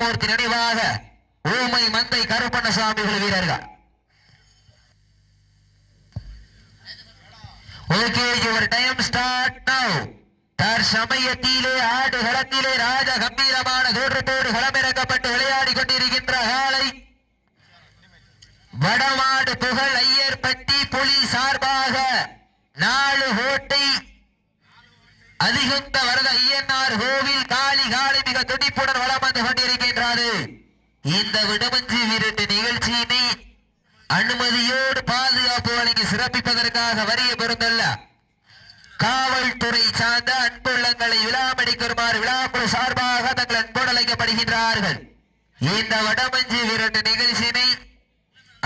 சத்தியமூர்த்தி நினைவாக ஊமை மந்தை கருப்பண்ணசாமிகள் வீரர்கள். Okay your time start now தற்சமயத்திலே ஆடு களத்திலே ராஜ கம்பீரமான தோற்றத்தோடு களமிறக்கப்பட்டு விளையாடி கொண்டிருக்கின்ற காலை வடமாடு புகழ் ஐயர்பட்டி புலி சார்பாக நாலு கோட்டை அதிகுந்த வரத ஐயனார் கோவில் காளி காளி மிக துடிப்புடன் வளம் வந்து கொண்டிருக்கின்றது இந்த விடமஞ்சி விருட்டு நிகழ்ச்சியினை அனுமதியோடு பாதுகாப்பு வழங்கி சிறப்பிப்பதற்காக வரிய பெருந்தல்ல. காவல்துறை சார்ந்த அன்புள்ளங்களை விழாமடிக்குமாறு விழாக்குழு சார்பாக தங்கள் அன்போடு அழைக்கப்படுகின்றார்கள். இந்த வடமஞ்சி விரட்டு நிகழ்ச்சியினை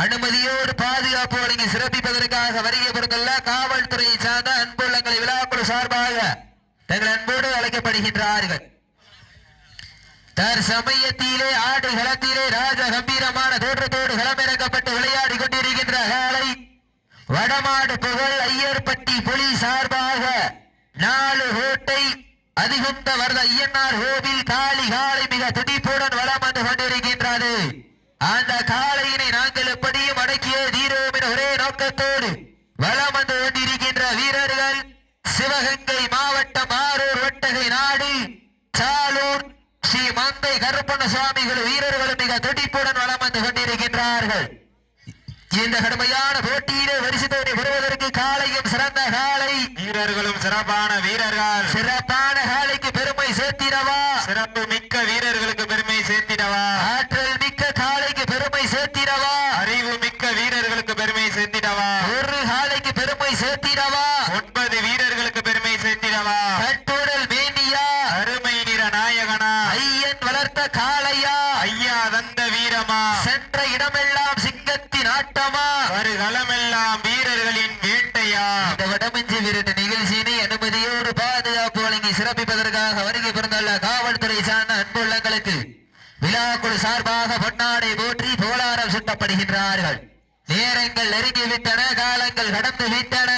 அனுமதியோடு பாதுகாப்பு வழங்கி சிறப்பிப்பதற்காக வருகை பொருந்தல்ல. காவல்துறை சார்ந்த அன்புள்ளங்களை விழாக்குழு சார்பாக தங்கள் அன்போடு தற்சமயத்திலே ஆடு களத்திலே ராஜ கம்பீரமான தோற்றத்தோடு களமிறக்கப்பட்டு விளையாடி கொண்டிருக்கின்ற காலை வடமாடு புகழ் ஐயர்பட்டி புலி சார்பாக நாலு கோட்டை அதிகுந்த வரத ஐயனார் கோவில் காளி காலை மிக துடிப்புடன் வளம் வந்து கொண்டிருக்கின்றது. அந்த காளையினை நாங்கள் எப்படியும் அடக்கிய தீரோம் என ஒரே நோக்கத்தோடு வளம் வந்து கொண்டிருக்கின்ற வீரர்கள் சிவகங்கை மாவட்ட ஒட்டகை நாடு சாலூர் ஸ்ரீ மந்தை கருப்பண்ண சுவாமிகள் வீரர்களும் மிக துடிப்புடன் வளம் வந்து கொண்டிருக்கின்றார்கள். இந்த கடுமையான போட்டியிலே வரிசைத்தோடு பெறுவதற்கு காலையும் சிறந்த காலை. வீரர்களும் சிறப்பான வீரர்கள். சிறப்பான காலைக்கு பெருமை சேர்த்திடவா? சிறப்பு மிக்க வீரர்களுக்கு பெருமை சேர்த்திடவா? ஆற்றல் மிக்க காலைக்கு பெருமை சேர்த்திடவா? அறிவு மிக்க வீரர்களுக்கு பெருமை சேர்த்திடவா? ஒரு காலைக்கு பெருமை சேர்த்திடவா ஒன்பது வீரர்களுக்கு பெருமை சேர்த்திடவா கட்டுடல் மேனியா அருமை நிற நாயகனா ஐயன் வளர்த்த காளையா தந்த வீரமா? சென்ற இடமெல்லாம் சிங்கத்தின் ஆட்டமா? வருகளமெல்லாம் வீரர்களின் வேட்டையா? இந்த வடமஞ்சி விருட்டு நிகழ்ச்சியினை அனுமதியோடு பாதுகாப்பு வழங்கி சிறப்பிப்பதற்காக வருகை பிறந்துள்ள காவல்துறை சார்ந்த அன்புள்ளங்களுக்கு விழாக்குழு சார்பாக பொன்னாடை போற்றி புகழாரம் சுட்டப்படுகின்றார்கள். நேரங்கள் நெருங்கிவிட்டன காலங்கள் கடந்து விட்டன.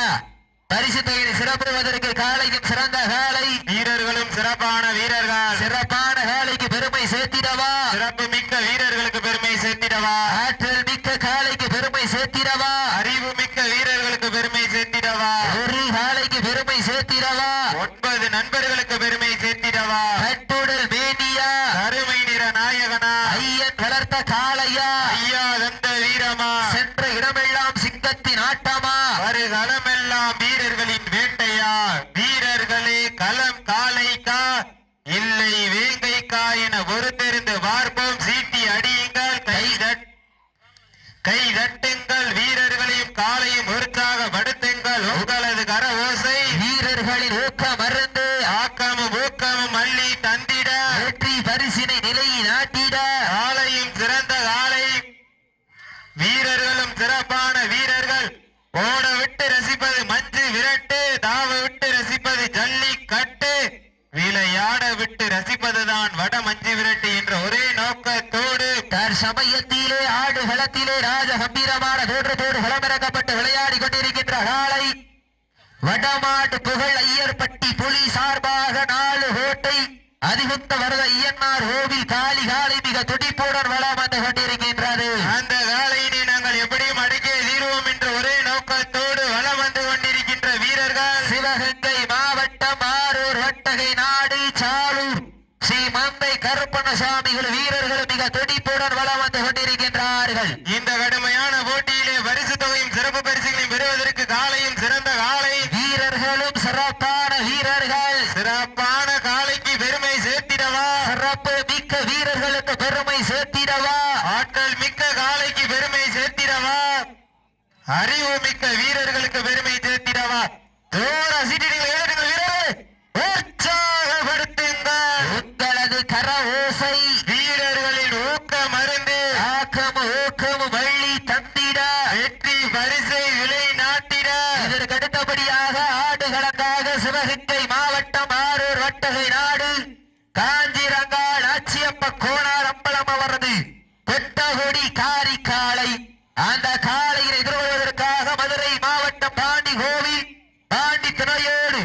பரிசு தொகையை சிறப்புவதற்கு காலையும் சிறந்த காலை வீரர்களும் சிறப்பான வீரர்கள். சிறப்பான காலைக்கு பெருமை சேர்த்திடவா? சிறப்பு மிக்க வீரர்களுக்கு பெருமை சேர்த்திடவா? ஆற்றல் மிக்க காலைக்கு பெருமை சேர்த்திடவா? அறிவு மிக்க வீரர்களுக்கு பெருமை சேர்த்திடவா? ஒரு காலைக்கு பெருமை சேர்த்திடவா? ஒன்பது நண்பர்களுக்கு பெருமை சேர்த்திடவா? கட்டுடல் மேனியா? அருமை நிற நாயகனா? ஐயன் வளர்த்த காளையா? ஐயா தந்த வீரமா? சென்ற இடமெல்லாம் சிங்கத்தின் ஆட்டமா? வருகளமெல்லாம் வீரர்களின் வேட்டையா? வீரர்களே களம் காளைக்கா இல்லை வேங்கைக்கா என பொறுத்திருந்து பார்ப்போம். சீட்டி அடியுங்கள் கை கை தட்டுங்கள் வீரர்களையும் காலையும் உற்சாகப்படுத்துங்கள் உங்களது கர ஓசை வீரர்களின் ஊக்கம் மருந்து ஆக்கமும் ஊக்கமும் அள்ளி தந்திட. வெற்றி பரிசினை நிலையில் நாட்டிட காலையும் சிறந்த காலை வீரர்களும் சிறப்பான வீரர்கள். ஓட விட்டு ரசிப்பது மஞ்சு விரட்டு தாவ விட்டு ரசிப்பது ஜல்லிக்கட்டு விளையாட விட்டு ரசிப்பதுதான் வட மஞ்சு விரட்டு என்ற ஒரே நோக்கத்தோடு. தற்சமயத்திலே ஆடு களத்திலே ராஜ கம்பீரமான தோற்றத்தோடு களமிறக்கப்பட்டு விளையாடி கொண்டிருக்கின்ற காளை வடமாட்டு புகழ் ஐயர்பட்டி புலி சார்பாக நாலு கோட்டை அதிகுத்த வரத ஐயன்னார் கோவில் காலி காளை மிக துடிப்புடன் வளம் வந்து கொண்டிருக்கின்ற அந்த காலையினை நாங்கள் எப்படியும் அடக்கிய தீர்வோம் என்ற ஒரே நோக்கத்தோடு வலம் வந்து கொண்டிருக்கின்ற வீரர்கள் சிவகங்கை மாவட்டம் ஆரூர் வட்டகை நாடு சாலூர் ஸ்ரீ மந்தை கருப்பண்ணசாமிகள் வீரர்கள் மிக துடிப்புடன் வளம் வந்து கொண்டிருக்கின்றார்கள். இந்த கடுமையான போட்டியிலே பரிசு தொகையும் சிறப்பு பரிசுகளையும் பெறுவதற்கு காலையும் சிறந்த காலை. வீரர்களும் சிறப்பான வீரர்கள். சிறப்பான காலைக்கு பெருமை சேர்த்திடவா? சிறப்பு மிக்க வீரர்களுக்கு பெருமை சேர்த்திடவா? ஆற்றல் மிக்க காலைக்கு பெருமை சேர்த்திடவா? அறிவு மிக்க வீரர்களுக்கு பெருமை சேர்த்திடவா? தூர சீட்டிடுங்கள் எழுதுங்கள் வீரர்கள் உற்சாகப்படுத்துங்கள் உங்களது கர ஓசை வீரர்களின் ஊக்க மருந்து ஆக்கம் ஊக்கம் வள்ளி தந்திட வெற்றி விலை நாட்டின இதற்கு அடுத்தபடியாக ஆடுகளக்காக சிவகங்கை மாவட்டம் ஆரூர் வட்டகை நாடு காஞ்சிரங்கால் ஆச்சியப்ப கோணார் அம்பலம் அவரது கொட்டகுடி காரி காளை. அந்த காளையை எதிர்கொள்வதற்காக மதுரை மாவட்டம் பாண்டி கோவில் பாண்டி துணையோடு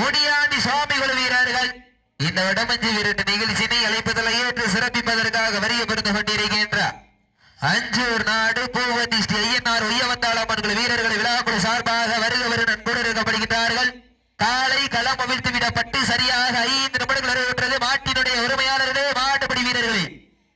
முடியாண்டி சுவாமிகள் வீரர்கள் இந்த வடமஞ்சி விரட்டு நிகழ்ச்சியினை அழைப்பதில் ஏற்று சிறப்பிப்பதற்காக வரியப்படுத்திக் கொண்டிருக்கின்றார். அஞ்சூர் நாடு பூவதி ஸ்ரீ ஐயனார் உய்யவந்தாளம்மன்கள் வீரர்கள் விழாக்குழு சார்பாக வருக நண்போடு இருக்கப்படுகின்றார்கள் காலை களம் அவிழ்த்து விடப்பட்டு சரியாக ஐந்து நிமிடங்கள் நிறைவேற்றது மாட்டினுடைய உரிமையாளர்களே மாட்டுப்படி வீரர்களே.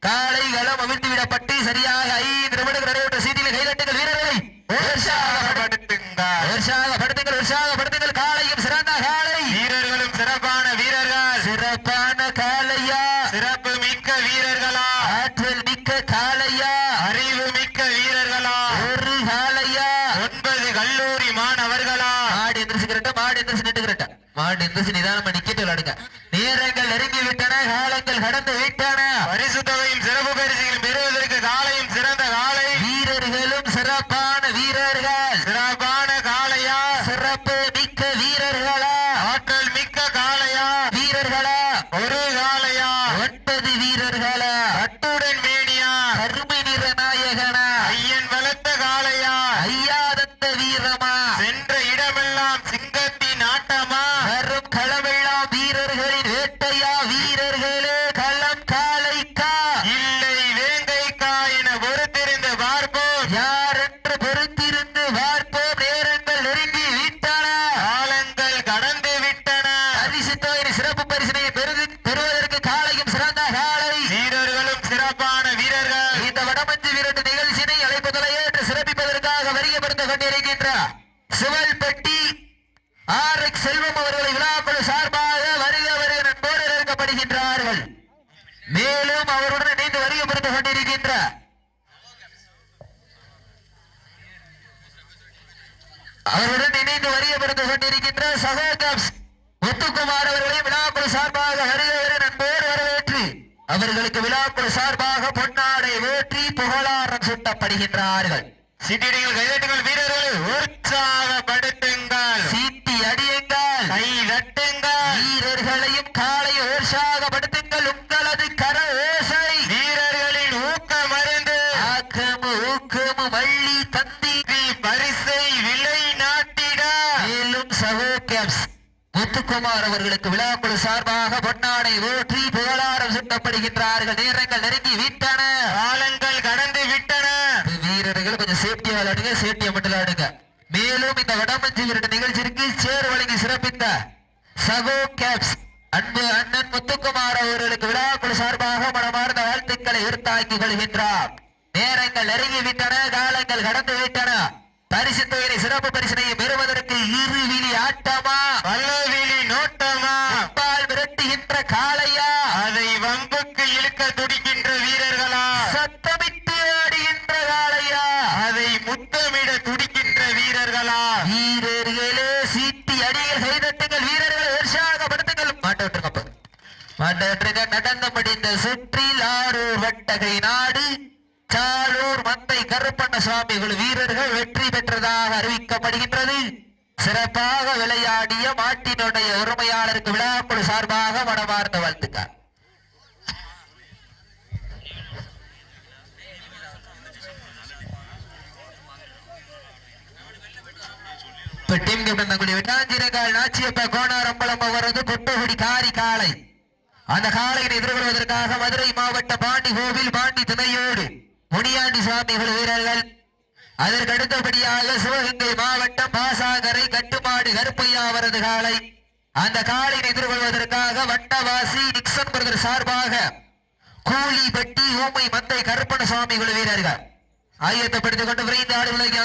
காலை களம் அவிழ்த்து விடப்பட்டு சரியாக ஐந்து நிமிடங்கள் நிறைவேற்ற சீட்டில் கைதட்டுங்கள் வீரர்களை. உற்சாகப்படுத்துங்கள். உற்சாகப்படுத்துங்கள் உற்சாகப்படுத்துங்கள். காலையும் சிறந்த காலை. வீரர்களும் சிறப்பான வீரர்கள். சிறப்பான காலையா சிறப்பு மிக்க வீரர்களா ஆற்றல் மிக்க காலையா அறிவு மிக்க வீரர்களா ஒரு காலையா ஒன்பது கல்லூரி மாணவர்களா மாடு எந்திரிச்சுக்கிறட்ட மாடு எந்திரிச்சு ஆண்டு மாடு எந்திரிச்சு நிதானம் பண்ணிக்கிட்டு விளையாடுங்க. நேரங்கள் நெருங்கி விட்டன காலங்கள் கடந்து விட்டன. பரிசுத்தவை தொகையும் சிறப்பு பரிசுகளும் பெறுவதற்கு காலையும் சிறந்த காலை வீரர்களும் சிறப்பான வீரர்கள் சிறப்பான காளையா சிறப்பு மிக்க வீரர்களா ஆற்றல் மிக்க காளையா வீரர்களா ஒரு காளையா ஒன்பது வீரர்களா கட்டுடன் மேனியா கருமை நிற நாயகனா ஐயன் வளர்த்த காளையா ஐயாதந்த வீரமா சென்ற இடமெல்லாம் சிங்கத்தின் ஆட்டமா வரும் களமெல்லாம் வீரர்களின் வேட்டையா வீரர்களே களம் காலைக்கா இல்லை வேங்கைக்கா என பொறுத்திருந்து பார்ப்போம் யார் என்று பொறுத்திருந்து பார்ப்போம் நேரங்கள் நெருங்கி விட்டன காலங்கள் கடந்து விட்டன. தொகை சிறப்பு பரிசினை பெறுது பெறுவதற்கு காலையும் சிறந்த காலை. வீரர்களும் சிறப்பான வீரர்கள். இந்த வடமஞ்சு வீரட்டு நிகழ்ச்சியினை அழைப்பதில் ஏற்று சிறப்பிப்பதற்காக வருகைப்படுத்திக் கொண்டிருக்கின்றார் சிவல்பட்டி ஆர் எக்ஸ் செல்வம் அவர்களை விழாக்குழு சார்பாக வருக வருக நண்போடு இருக்கப்படுகின்றார்கள் மேலும் அவருடன் இணைந்து வருகைப்படுத்திக் கொண்டிருக்கின்றார் அவருடன் இணைந்து வருகைப்படுத்திக் கொண்டிருக்கின்ற சகோ கேப்ஸ் முத்துக்குமார் அவர்களை விழாக்குழு சார்பாக வருக நண்போடு வரவேற்று அவர்களுக்கு விழாக்குழு சார்பாக பொன்னாடை வேற்றி புகழாரம் சூட்டப்படுகின்றார்கள். சிட்டிடிகள் கைதட்டுங்கள் வீரர்களை உற்சாகப்படுத்துங்கள் சீட்டி அடியுங்கள் கை தட்டுங்கள் வீரர்களையும் காலை உற்சாகப்படுத்துங்கள் உங்களது கர ஓசை வீரர்களின் ஊக்க மருந்து ஆக்கமு ஊக்கமு வள்ளி தந்தி பரிசை விலை நாட்டிட மேலும் சகோ கேப்ஸ் குமார் அவர்களுக்கு விழாக்குழு சார்பாக பொன்னாடை ஊற்றி புகழாரம் சுட்டப்படுகின்றார்கள். நேரங்கள் நெருங்கி விட்டன. காலங்கள் கடந்து விட்டன. வீரர்கள் கொஞ்சம் சேஃப்டியா விளையாடுங்க சேஃப்டியா மட்டும் விளையாடுங்க. மேலும் இந்த வடமஞ்சி விரட்டு நிகழ்ச்சிக்கு சேர் வழங்கி சிறப்பித்த சகோ கேப்ஸ் அன்பு அண்ணன் முத்துக்குமார் அவர்களுக்கு விழாக்குழு சார்பாக மனமார்ந்த வாழ்த்துக்களை உறுத்தாக்கிக் கொள்கின்றார். நேரங்கள் நெருங்கி விட்டன காலங்கள் கடந்து விட்டன. பரிசு தொகையை சிறப்பு பரிசினை பெறுவதற்கு இருவிழி ஆட்டமா? பல்லவிழி நோட்டமா? அப்பால் விரட்டுகின்ற காளையா? அதை வம்புக்கு இழுக்க துடிக்கின்ற வீரர்களா? சத்தமிட்டு ஆடுகின்ற காளையா? அதை முத்தமிட துடிக்கின்ற வீரர்களா? வீரர்களே சீட்டி அடிகள் கைதட்டுங்கள் வீரர்களை உற்சாகப்படுத்துங்கள். மாட்ட விட்டுருங்க மாட்ட விட்டுருங்க. நடந்து முடிந்த சுற்றில் ஆரூர் வட்டகை நாடு. சாலூர் மந்தை கருப்பண்ண சுவாமிகள் வீரர்கள் வெற்றி பெற்றதாக அறிவிக்கப்படுகின்றது. சிறப்பாக விளையாடிய மாட்டினுடைய உரிமையாளருக்கு விழாக்குழு சார்பாக மனமார்ந்த வாழ்த்துக்கள். இப்ப டீம் கேப்டன் தங்களுடைய நாச்சியப்ப கோணாரம்பலம் அவரது கொட்டுகுடி காரி காளை. அந்த காளையினை எதிர்கொள்வதற்காக மதுரை மாவட்ட பாண்டி கோவில் பாண்டி துணையோடு முனியாண்டி சுவாமிகள் வீரர்கள். அதற்கு அடுத்தபடியாக சிவகங்கை மாவட்டம் பாசாகரை கட்டுமாடு கருப்பையா அவரது காலை அந்த காலினை எதிர்கொள்வதற்காக வட்டவாசி நிக்சன் பிரதர் சார்பாக கூலிப்பட்டி ஊமை மந்தை கருப்பண சுவாமிகள் வீரர்கள். ஆயத்தப்படுத்திக் கொண்டு விரைந்து ஆடுகளை விலகி